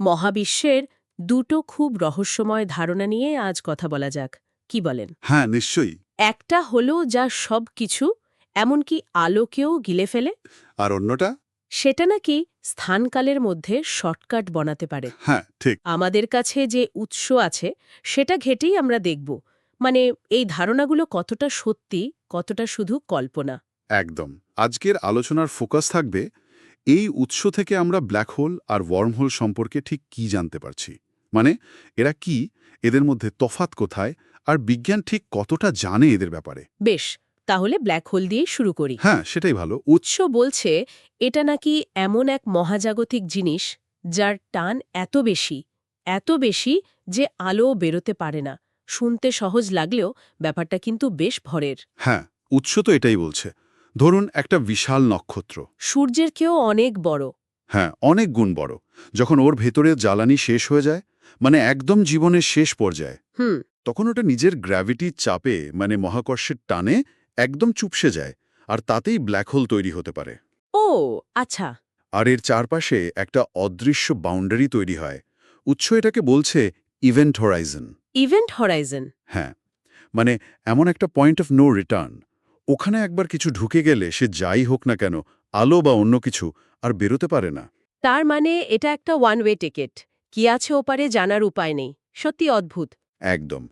মহাবিশ্বের দুটো খুব রহস্যময় ধারণা নিয়ে আজ কথা বলা যাক। কি বলেন? হ্যাঁ নিশ্চয়ই। একটা হলো যা সব কিছু এমনকি আলোকেও গিলে ফেলে। আর অন্যটা? সেটা নাকি স্থানকালের মধ্যে শর্টকাট বানাতে পারে। হ্যাঁ ঠিক। আমাদের কাছে যে উৎস আছে সেটা ঘেটেই আমরা দেখব। মানে এই ধারণাগুলো কতটা সত্যি কতটা শুধু কল্পনা। একদম। আজকের আলোচনার ফোকাস থাকবে এই উৎস থেকে আমরা ব্ল্যাক হোল আর ওয়ার্মহোল সম্পর্কে ঠিক কি জানতে পারছি? মানে এরা কি? এদের মধ্যে তফাত কোথায়? আর বিজ্ঞান ঠিক কতটা জানে এদের ব্যাপারে? বেশ তাহলে ব্ল্যাক হোল দিয়েই শুরু করি। হ্যাঁ সেটাই ভালো। উৎস উৎস বলছে এটা নাকি এমন এক মহাজাগতিক জিনিস যার টান এত বেশি এত বেশি যে আলো বেরোতে পারে না। শুনতে সহজ লাগলেও ব্যাপারটা কিন্তু বেশ ভরের। হ্যাঁ উৎস তো এটাই বলছে। ধরুন একটা বিশাল নক্ষত্র। সূর্যের কেউ অনেক বড়। হ্যাঁ অনেক গুণ বড়। যখন ওর ভেতরে জ্বালানি শেষ হয়ে যায় মানে একদম জীবনের শেষ পর্যায়ে হুম। তখন ওটা নিজের গ্র্যাভিটির চাপে মানে মহাকর্ষের টানে একদম চুপসে যায় আর তাতেই ব্ল্যাক হোল তৈরি হতে পারে। ও আচ্ছা। আর এর চারপাশে একটা অদৃশ্য বাউন্ডারি তৈরি হয়। উৎস এটাকে বলছে ইভেন্ট হরাইজন। Event Horizon. হ্যাঁ মানে এমন একটা পয়েন্ট অফ নো রিটার্ন। ওখানে একবার কিছু ঢুকে গেলে সে যাই হোক না কেন আলো বা অন্য কিছু আর বেরোতে পারে না। তার মানে এটা একটা ওয়ান ওয়ে টিকিট কি আছে ওপারে জানার উপায় নেই। সত্যি অদ্ভুত। একদম।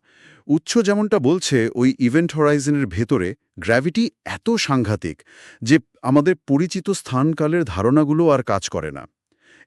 উচ্চ যেমনটা বলছে ওই ইভেন্ট হরাইজনের ভেতরে গ্র্যাভিটি এত সাংঘাতিক যে আমাদের পরিচিত স্থানকালের ধারণাগুলো আর কাজ করে না।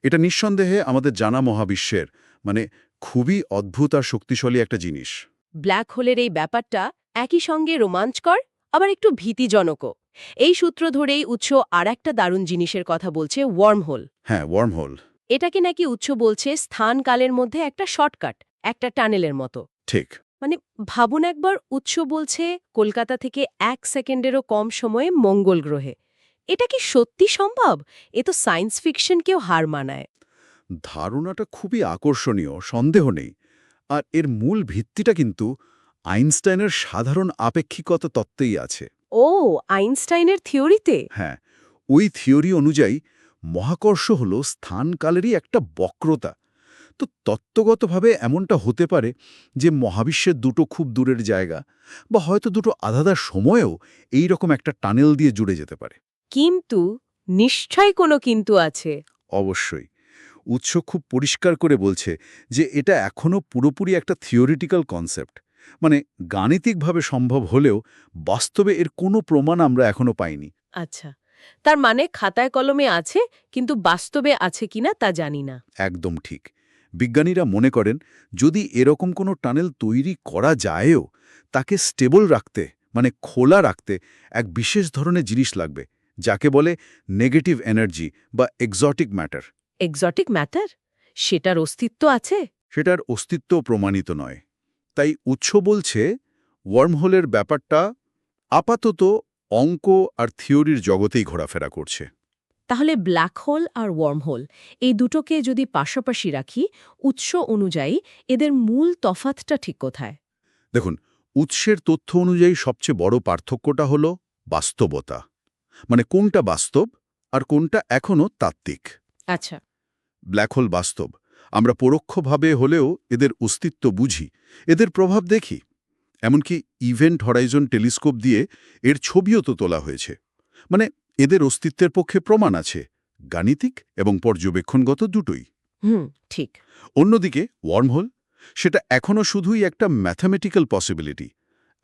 এটা নিঃসন্দেহে আমাদের জানা মহাবিশ্বের মানে খুবই অদ্ভুত আর শক্তিশালী একটা জিনিস। ব্ল্যাক হোলের এই ব্যাপারটা একই সঙ্গে রোমাঞ্চকর? আবার একটু ভীতিজনকও। এই সূত্র ধরেই উৎস আর একটা দারুণ জিনিসের কথা বলছে ওয়ার্মহোল হ্যাঁ ওয়ার্মহোল এটাকে নাকি উৎস বলছে স্থান কালের মধ্যে একটা শর্টকাট একটা টানেলের মতো। ঠিক। মানে ভাবুন একবার উৎস বলছে কলকাতা থেকে এক সেকেন্ডেরও কম সময়ে মঙ্গল গ্রহে। এটা কি সত্যি সম্ভব? এ তো সায়েন্স ফিকশনকেও হার মানায়। ধারণাটা খুবই আকর্ষণীয় সন্দেহ নেই। আর এর মূল ভিত্তিটা কিন্তু আইনস্টাইনের সাধারণ আপেক্ষিকতা তত্ত্বেই আছে। ও আইনস্টাইনের থিওরিতে? হ্যাঁ ওই থিওরি অনুযায়ী মহাকর্ষ হল স্থানকালেরই একটা বক্রতা। তো তত্ত্বগতভাবে এমনটা হতে পারে যে মহাবিশ্বের দুটো খুব দূরের জায়গা বা হয়তো দুটো আধাদা সময়েও এই রকম একটা টানেল দিয়ে জুড়ে যেতে পারে। কিন্তু নিশ্চয় কোনো কিন্তু আছে। অবশ্যই। উৎস খুব পরিষ্কার করে বলছে যে এটা এখনও পুরোপুরি একটা থিওরিটিক্যাল কনসেপ্ট। মানে গাণিতিকভাবে সম্ভব হলেও বাস্তবে এর কোনো প্রমাণ আমরা এখনও পাইনি। আচ্ছা তার মানে খাতায় কলমে আছে কিন্তু বাস্তবে আছে কিনা তা জানি না। একদম ঠিক। বিজ্ঞানীরা মনে করেন যদি এরকম কোনো টানেল তৈরি করা যায়ও তাকে স্টেবল রাখতে মানে খোলা রাখতে এক বিশেষ ধরনের জিনিস লাগবে যাকে বলে নেগেটিভ এনার্জি বা এক্সটিক ম্যাটার। Exotic matter? সেটার অস্তিত্ব আছে? সেটার অস্তিত্ব প্রমাণিত নয়। তাই উৎস বলছে ওয়ার্মহোলের ব্যাপারটা আপাতত অঙ্ক আর থিওরির জগতেই ঘোরাফেরা করছে। তাহলে ব্ল্যাক হোল আর ওয়ার্মহোল এই দুটোকে যদি পাশাপাশি রাখি উৎস অনুযায়ী এদের মূল তফাতটা ঠিক কোথায়? দেখুন উৎসের তথ্য অনুযায়ী সবচেয়ে বড় পার্থক্যটা হল বাস্তবতা। মানে কোনটা বাস্তব আর কোনটা এখনও তাত্ত্বিক। আচ্ছা। ব্ল্যাক হোল বাস্তব। আমরা পরোক্ষভাবে হলেও এদের অস্তিত্ব বুঝি এদের প্রভাব দেখি। এমনকি ইভেন্ট হরাইজন টেলিস্কোপ দিয়ে এর ছবিও তো তোলা হয়েছে। মানে এদের অস্তিত্বের পক্ষে প্রমাণ আছে গাণিতিক এবং পর্যবেক্ষণগত দুটোই। হুম ঠিক। অন্যদিকে ওয়ার্মহোল সেটা এখনও শুধুই একটা ম্যাথামেটিক্যাল পসিবিলিটি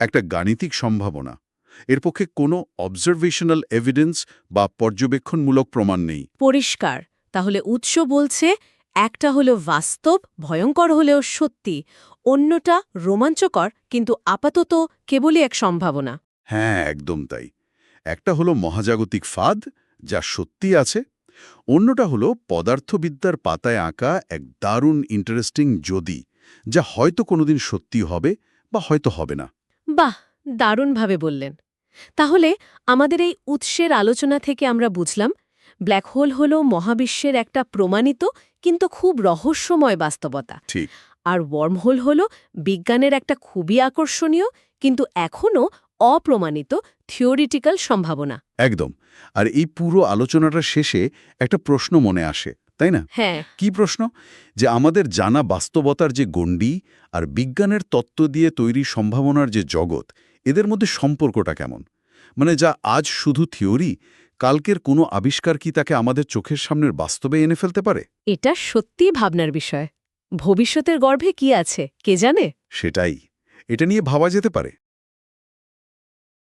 একটা গাণিতিক সম্ভাবনা। এর পক্ষে কোনো অবজারভেশনাল এভিডেন্স বা পর্যবেক্ষণমূলক প্রমাণ নেই। পরিষ্কার। তাহলে উৎস বলছে একটা হলো বাস্তব ভয়ঙ্কর হলেও সত্যি অন্যটা রোমাঞ্চকর কিন্তু আপাতত কেবলই এক সম্ভাবনা। হ্যাঁ একদম তাই। একটা হলো মহাজাগতিক ফাঁদ যা সত্যি আছে। অন্যটা হলো পদার্থবিদ্যার পাতায় আঁকা এক দারুণ ইন্টারেস্টিং যদি যা হয়তো কোনোদিন সত্যি হবে বা হয়তো হবে না। বাহ দারুণভাবে বললেন। তাহলে আমাদের এই উৎসের আলোচনা থেকে আমরা বুঝলাম ব্ল্যাক হোল হল মহাবিশ্বের একটা প্রমাণিত কিন্তু খুব রহস্যময় বাস্তবতা। ঠিক। আর ওয়ার্মহোল হল বিজ্ঞানের একটা খুবই আকর্ষণীয় কিন্তু এখনও অপ্রমাণিত থিওরিটিক্যাল সম্ভাবনা। একদম। আর এই পুরো আলোচনাটা শেষে একটা প্রশ্ন মনে আসে তাই তাই না? হ্যাঁ। কি প্রশ্ন? যে আমাদের জানা বাস্তবতার যে গণ্ডি আর বিজ্ঞানের তত্ত্ব দিয়ে তৈরি সম্ভাবনার যে জগৎ এদের মধ্যে সম্পর্কটা কেমন? মানে যা আজ শুধু থিওরি কালকের কোনো আবিষ্কার কি তাকে আমাদের চোখের সামনের বাস্তবে এনে ফেলতে পারে? এটা সত্যি ভাবনার বিষয়। ভবিষ্যতের গর্ভে কি আছে কে জানে? সেটাই। এটা নিয়ে ভাবা যেতে পারে।